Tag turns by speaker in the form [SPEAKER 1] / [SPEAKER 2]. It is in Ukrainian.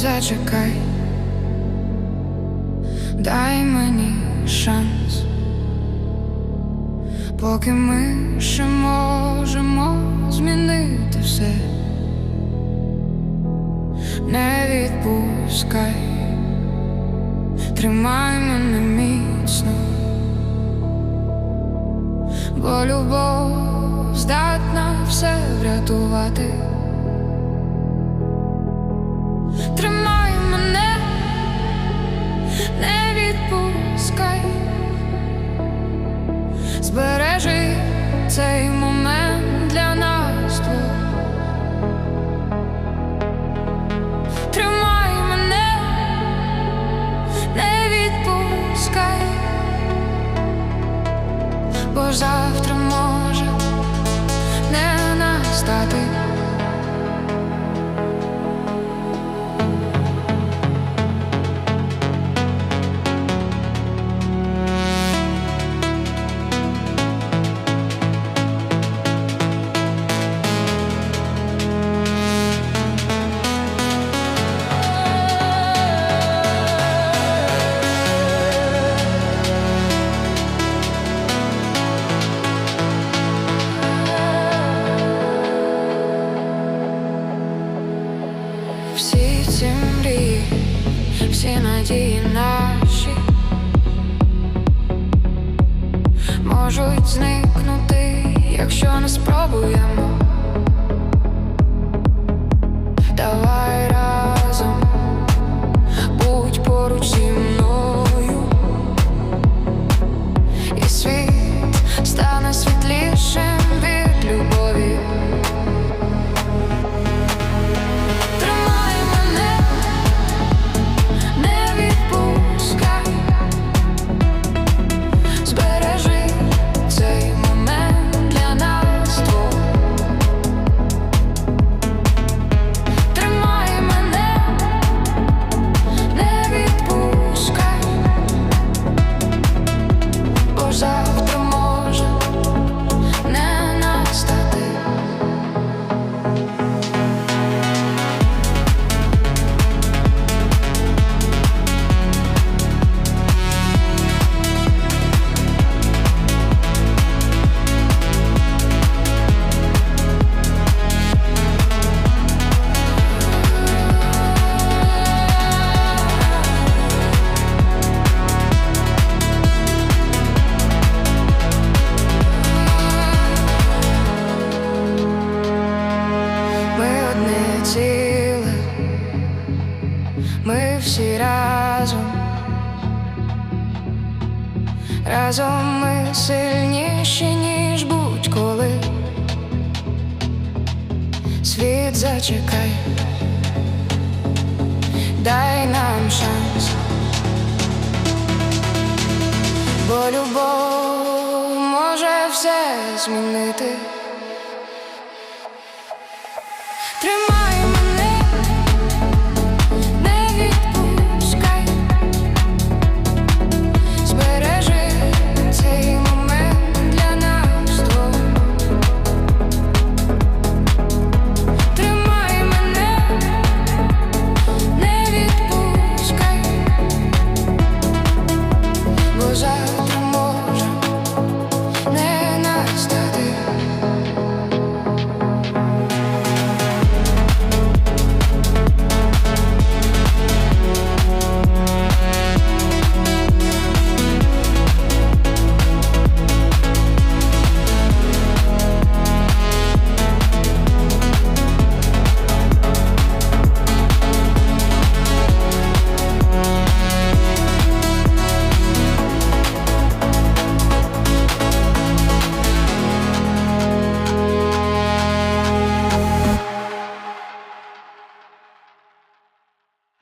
[SPEAKER 1] Зачекай, дай мені шанс, поки ми ще можемо змінити все, не відпускай, тримай мене міцно, бо любов здатна все врятувати. Завтра може не настати. Всі надії наші можуть зникнути, якщо не спробуємо. Всі разом, разом ми сильніші, ніж будь-коли. Світ зачекай, дай нам шанс, бо любов може все змінити.